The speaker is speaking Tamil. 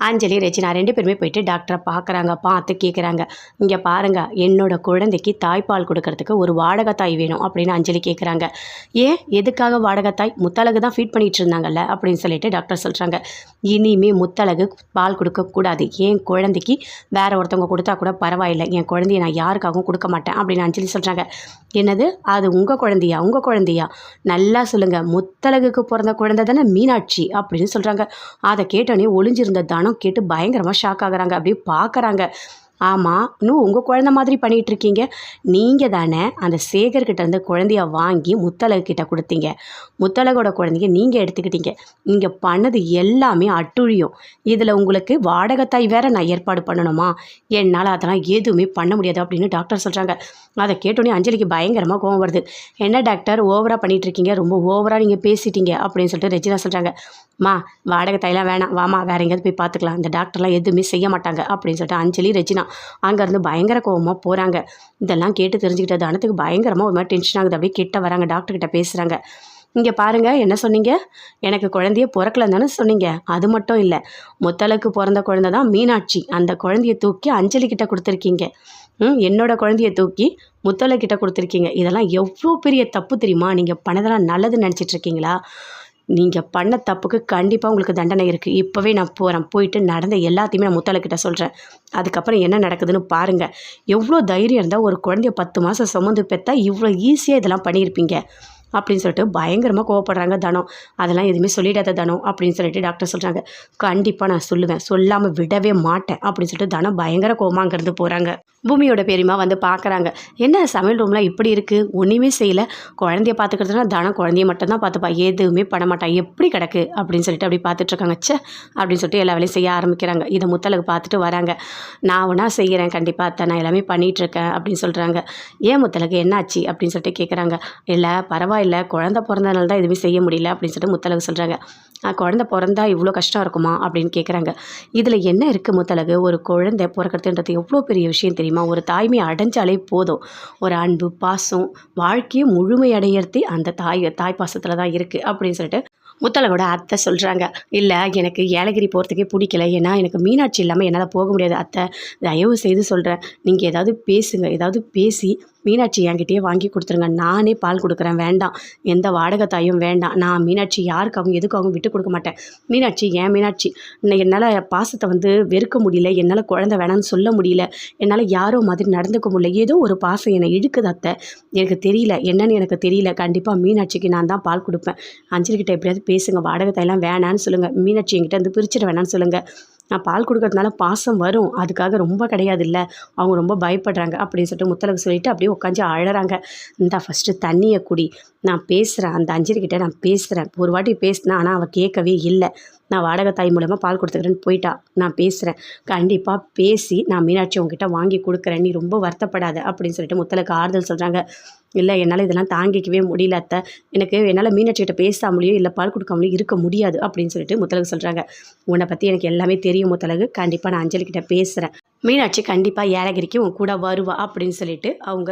அஞ்சலி ரெஜினா ரெண்டு பேருமே போயிட்டு டாக்டரை பார்க்குறாங்க பார்த்து கேட்குறாங்க இங்கே பாருங்க என்னோட குழந்தைக்கு தாய்ப்பால் கொடுக்கறதுக்கு ஒரு வாடகத்தாய் வேணும் அப்படின்னு அஞ்சலி கேட்குறாங்க ஏன்? எதுக்காக வாடகத்தாய் முத்தழகு தான் ஃபீட் பண்ணிகிட்டு இருந்தாங்கல்ல அப்படின்னு சொல்லிட்டு டாக்டர் சொல்கிறாங்க இனிமே முத்தழகு பால் கொடுக்கக்கூடாது என் குழந்தைக்கு வேற ஒருத்தவங்க கொடுத்தா கூட பரவாயில்லை. என் குழந்தைய நான் யாருக்காகவும் கொடுக்க மாட்டேன் அப்படின்னு அஞ்சலி சொல்கிறாங்க என்னது? அது உங்கள் குழந்தையா? உங்கள் குழந்தையா? நல்லா சொல்லுங்கள் முத்தழகுக்கு பிறந்த குழந்தை தானே மீனாட்சி அப்படின்னு சொல்கிறாங்க அதை கேட்டோன்னே ஒளிஞ்சிருந்த கேட்டு பயங்கரமாக ஷாக் ஆகுறாங்க. அப்படியே பார்க்குறாங்க. ஆமாம் இன்னும் உங்கள் குழந்த மாதிரி பண்ணிகிட்ருக்கீங்க நீங்கள் தானே அந்த சேகர்கிட்டேருந்து குழந்தைய வாங்கி முத்தழகு கிட்டே கொடுத்தீங்க. முத்தழகோட குழந்தைய நீங்கள் எடுத்துக்கிட்டீங்க. நீங்கள் பண்ணது எல்லாமே அட்டுழியும். இதில் உங்களுக்கு வாடகைத்தாய் வேற நான் ஏற்பாடு பண்ணணுமா? என்னால் அதெல்லாம் எதுவுமே பண்ண முடியாது அப்படின்னு டாக்டர் சொல்கிறாங்க அதை கேட்டோன்னே அஞ்சலிக்கு பயங்கரமாக கோவம் வருது. என்ன டாக்டர் ஓவராக பண்ணிகிட்டு இருக்கீங்க ரொம்ப ஓவராக நீங்கள் பேசிட்டீங்க. அப்படின்னு சொல்லிட்டு ரெஜினா சொல்கிறாங்க மா வாடகை தாயெல்லாம் வேணாம். வாமா வேற எங்கேயாவது போய் பார்த்துக்கலாம். இந்த டாக்டர்லாம் எதுவுமே செய்ய மாட்டாங்க. அப்படின்னு சொல்லிட்டு அஞ்சலி ரெஜினா அங்கேருந்து பயங்கர கோவமாக போகிறாங்க இதெல்லாம் கேட்டு தெரிஞ்சுக்கிட்ட தனத்துக்கு பயங்கரமாக ஒரு மாதிரி டென்ஷன் ஆகுது. அப்படியே கிட்ட வராங்க டாக்டர்கிட்ட பேசுகிறாங்க இங்கே பாருங்கள் என்ன சொன்னீங்க? எனக்கு குழந்தைய பிறக்கலன்னு தானே சொன்னீங்க. அது மட்டும் இல்லை முத்தலுக்கு பிறந்த குழந்தை தான் மீனாட்சி. அந்த குழந்தைய தூக்கி அஞ்சலி கிட்ட கொடுத்துருக்கீங்க. ம் என்னோட குழந்தைய தூக்கி முத்தலை கிட்ட கொடுத்துருக்கீங்க. இதெல்லாம் எவ்வளோ பெரிய தப்பு தெரியுமா? நீங்கள் பண்ணதெல்லாம் நல்லதுன்னு நினச்சிட்டு இருக்கீங்களா? நீங்கள் பண்ண தப்புக்கு கண்டிப்பாக உங்களுக்கு தண்டனை இருக்குது இப்போவே நான் போகிறேன் போயிட்டு நடந்த எல்லாத்தையுமே நான் முத்தாளுக்கிட்ட சொல்கிறேன் அதுக்கப்புறம் என்ன நடக்குதுன்னு பாருங்கள் எவ்வளோ தைரியம் இருந்தால் ஒரு குழந்தைய பத்து மாதம் சுமந்து பெற்றா இவ்வளோ ஈஸியாக இதெல்லாம் பண்ணியிருப்பீங்க. அப்படின்னு சொல்லிட்டு பயங்கரமாக கோவப்படுறாங்க தனம். அதெல்லாம் எதுவுமே சொல்லிடாத தனம் அப்படின்னு சொல்லிட்டு டாக்டர் சொல்கிறாங்க கண்டிப்பாக நான் சொல்லுவேன். சொல்லாமல் விடவே மாட்டேன் அப்படின்னு சொல்லிட்டு தனம் பயங்கர கோமாங்கிறது போகிறாங்க பூமியோட பெரியமா வந்து பார்க்குறாங்க என்ன சமையல் ரூம்லாம் இப்படி இருக்குது ஒன்றுமே செய்யலை. குழந்தைய பார்த்துக்கிறதுனா தனம் குழந்தைய மட்டும்தான் பார்த்துப்பா. எதுவுமே பண்ண மாட்டா. எப்படி கிடக்கு? அப்படின்னு சொல்லிட்டு அப்படி பார்த்துட்ருக்காங்க சே அப்படின்னு சொல்லிட்டு எல்லா வேலையும் செய்ய ஆரம்பிக்கிறாங்க. இதை முத்தலுக்கு பார்த்துட்டு வராங்க. நான் ஒன்றா செய்கிறேன் கண்டிப்பாக அத்தை நான் எல்லாமே பண்ணிகிட்ருக்கேன் அப்படின்னு சொல்கிறாங்க ஏன் முத்தலுக்கு என்னாச்சு? அப்படின்னு சொல்லிட்டு கேட்குறாங்க இல்லை பரவாயில்ல. குழந்த பிறந்தனால தான் எதுவுமே செய்ய முடியல அப்படின்னு சொல்லிட்டு முத்தலகு சொல்கிறாங்க குழந்த பிறந்தா இவ்வளோ கஷ்டம் இருக்குமா? அப்படின்னு கேட்குறாங்க இதில் என்ன இருக்குது முத்தலகு ஒரு குழந்தை பிறக்கிறதுன்றது எவ்வளோ பெரிய விஷயம் தெரியுமா? ஒரு தாய்மை அடைஞ்சாலே போதும். ஒரு அன்பு பாசம் வாழ்க்கையை முழுமையடையிறது அந்த தாய் தாய் பாசத்தில் தான் இருக்குது அப்படின்னு சொல்லிட்டு முத்தலகோட அத்தை சொல்கிறாங்க இல்லை எனக்கு ஏலகிரி போகிறதுக்கே பிடிக்கல. ஏன்னா எனக்கு மீனாட்சி இல்லாமல் என்னால் போக முடியாது. அத்தை தயவு செய்து சொல்கிறேன் நீங்கள் ஏதாவது பேசுங்க. ஏதாவது பேசி மீனாட்சி என்கிட்டயே வாங்கி கொடுத்துருங்க. நானே பால் கொடுக்குறேன். வேண்டாம். எந்த வாடகை தாயும் வேண்டாம். நான் மீனாட்சி யாருக்காகவும் எதுக்காகவும் விட்டு கொடுக்க மாட்டேன்? மீனாட்சி ஏன் மீனாட்சி? என்னால் பாசத்தை வந்து வெறுக்க முடியல. என்னால் குழந்தை வேணாம்னு சொல்ல முடியல. என்னால் யாரோ மாதிரி நடந்துக்க முடியல. ஏதோ ஒரு பாசம் என்னை இழுக்குது அத்தை. எனக்கு தெரியல. என்னன்னு எனக்கு தெரியல. கண்டிப்பாக மீனாட்சிக்கு நான் தான் பால் கொடுப்பேன். அஞ்சலிக்கிட்ட எப்படியாவது பேசுங்க. வாடகை தாயெல்லாம் வேணான்னு சொல்லுங்கள் மீனாட்சி என்கிட்ட வந்து பிரிச்சிட வேணான்னு சொல்லுங்கள் நான் பால் கொடுக்கறதுனால பாசம் வரும். அதுக்காக ரொம்ப கிடையாது இல்லை அவங்க ரொம்ப பயப்படுறாங்க அப்படின்னு சொல்லிட்டு முத்தலகு சொல்லிட்டு அப்படியே உட்காந்து அழறாங்க. இந்த ஃபஸ்ட்டு தண்ணியை குடி. நான் பேசுகிறேன் அந்த அஞ்சலிக்கிட்ட நான் பேசுகிறேன் ஒரு வாட்டி பேசினேன் ஆனால் அவள் கேட்கவே இல்லை. நான் வாடகை தாய் மூலமாக பால் கொடுத்துக்கிறேன்னு போயிட்டா. நான் பேசுகிறேன் கண்டிப்பாக பேசி நான் மீனாட்சி உங்ககிட்ட வாங்கி கொடுக்குறேன். நீ ரொம்ப வருத்தப்படாத அப்படின்னு சொல்லிட்டு முத்தலுக்கு ஆறுதல் சொல்கிறாங்க இல்லை என்னால் இதெல்லாம் தாங்கிக்கவே முடியல அத்தை. எனக்கு என்னால் மீனாட்சிகிட்ட பேசாமலேயோ இல்லை பால் கொடுக்காமலேயோ இருக்க முடியாது அப்படின்னு சொல்லிட்டு முத்தலகு சொல்கிறாங்க உன்னை பற்றி எனக்கு எல்லாமே தெரியும் முத்தலகு கண்டிப்பாக நான் அஞ்சலிக்கிட்ட பேசுகிறேன் மீனாட்சி கண்டிப்பாக ஏலகிரிக்கு உன் கூட வருவா அப்படின்னு சொல்லிட்டு அவங்க